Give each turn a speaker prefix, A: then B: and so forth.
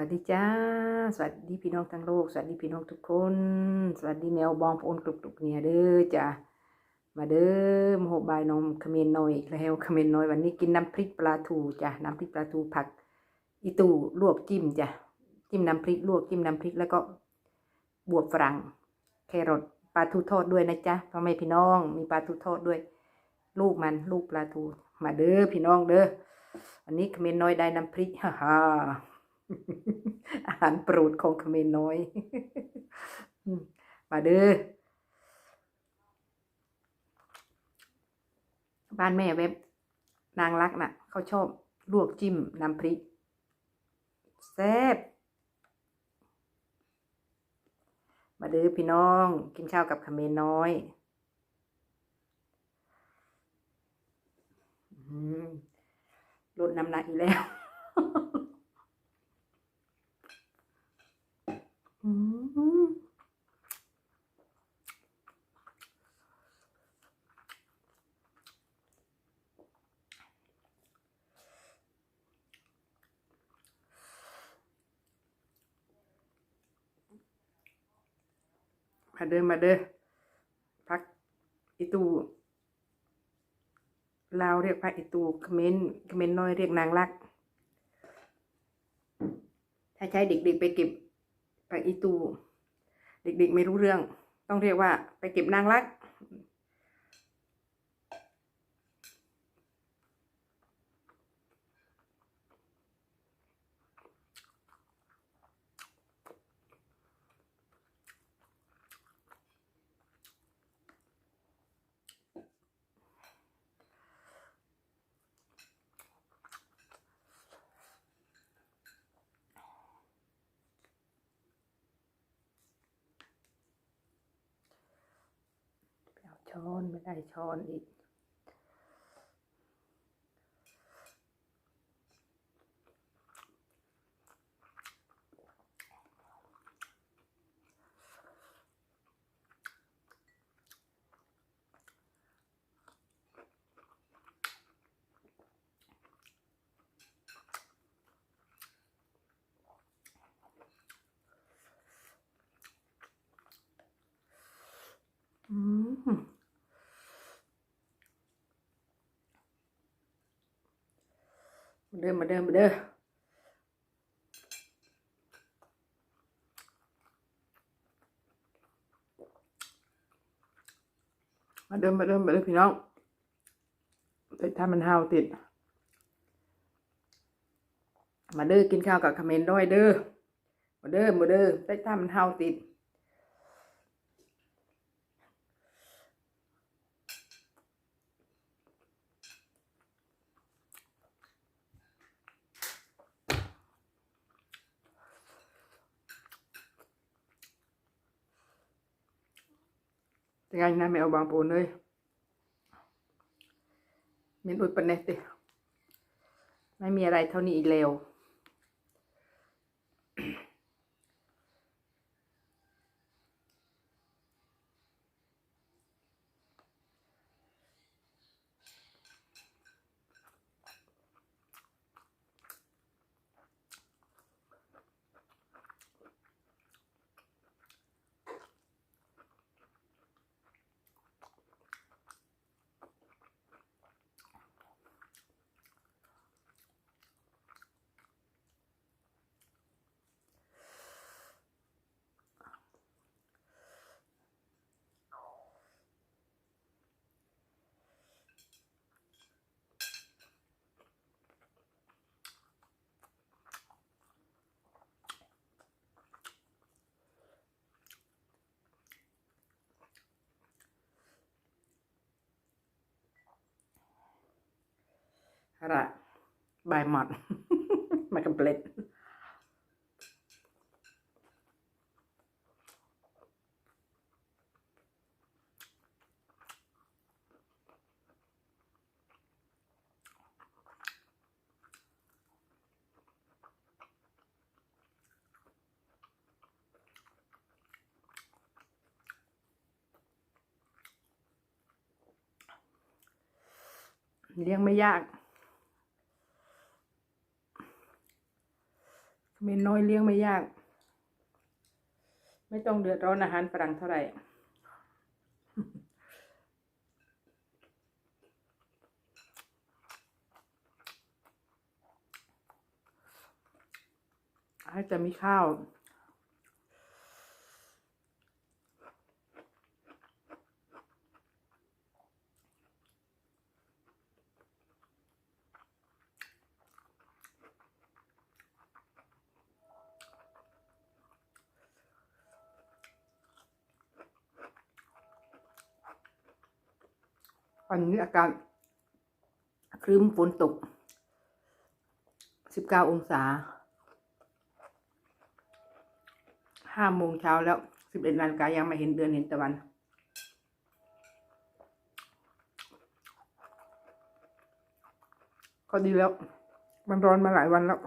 A: วัสดีจ้า สวัสดีพี่น้องทั้งโลก สวัสดีพี่น้องทุกคน สวัสดีแมวบองพอนกลุกๆเนี่ยเด้อจ้ามาเด้อมาหบายนมเขมรน้อยอีกแล้วเขมรน้อยวันนี้กินน้ำพริกปลาทูจ้ะน้ำพริกปลาทูผัก อีตูลวกจิ้มจ้ะจิ้มน้ำพริกลวกจิ้มน้ำพริกแล้วก็บวบฝรั่งแครอทปลาทูทอดด้วยนะจ๊ะพ่อแม่พี่น้องมีปลาทูทอดด้วย ลูกมันลูกปลาทู มาเด้อพี่น้องเด้อวันนี้เขมรน้อยได้น้ำพริกฮ่าฮ่า อาหารโปรดของเขมรน้อย มาเด้อ บ้านแม่เว็บ นางรักน่ะ เขาชอบลวกจิ้มน้ำพริก แซ่บ มาเด้อพี่น้อง กินข้าวกับเขมรน้อยลดน้ำหนักอีกแล้ว อืมมาเด้อมาเด้อพักอีตูลาวเรียกพักอีตูเขมรเขมรน้อยเรียกนางรัก ถ้าใช้เด็กๆไปเก็บ ไปอีตู เด็กๆไม่รู้เรื่อง ต้องเรียกว่าไปเก็บนางรัก ช้อนไม่ได้ช้อนอีก อืมมา เด้อมาเด้อมาเด้อมาเด้อมาเด้อมาเด้อพี่น้องแต่ถ้ามันห้าวติด มาเด้อกินข้าวกับเขมรด้วยเด้อมาเด้อมาเด้อแต่ถ้ามันห้าวติด Tiếng Anh mẹ bằng bố nơi Miễn ụt bật nét đi ไม่มีอะไรเท่านี้อีกแล้ว Ara, bài mọt mà complete. Liêng mới yạc. เมนน้อยเลี้ยงไม่ยาก ไม่ต้องเดือดร้อนอาหารฝรั่งเท่าไหร่อาจจะมีข้าว วันนี้อากาศครึ้มฝนตกสิบเก้าองศาห้าโมงเช้าแล้วสิบเอ็ดนาฬิกายังไม่เห็นเดือนเห็นตะวัน ก็ดีแล้ว มันร้อนมาหลายวันแล้ว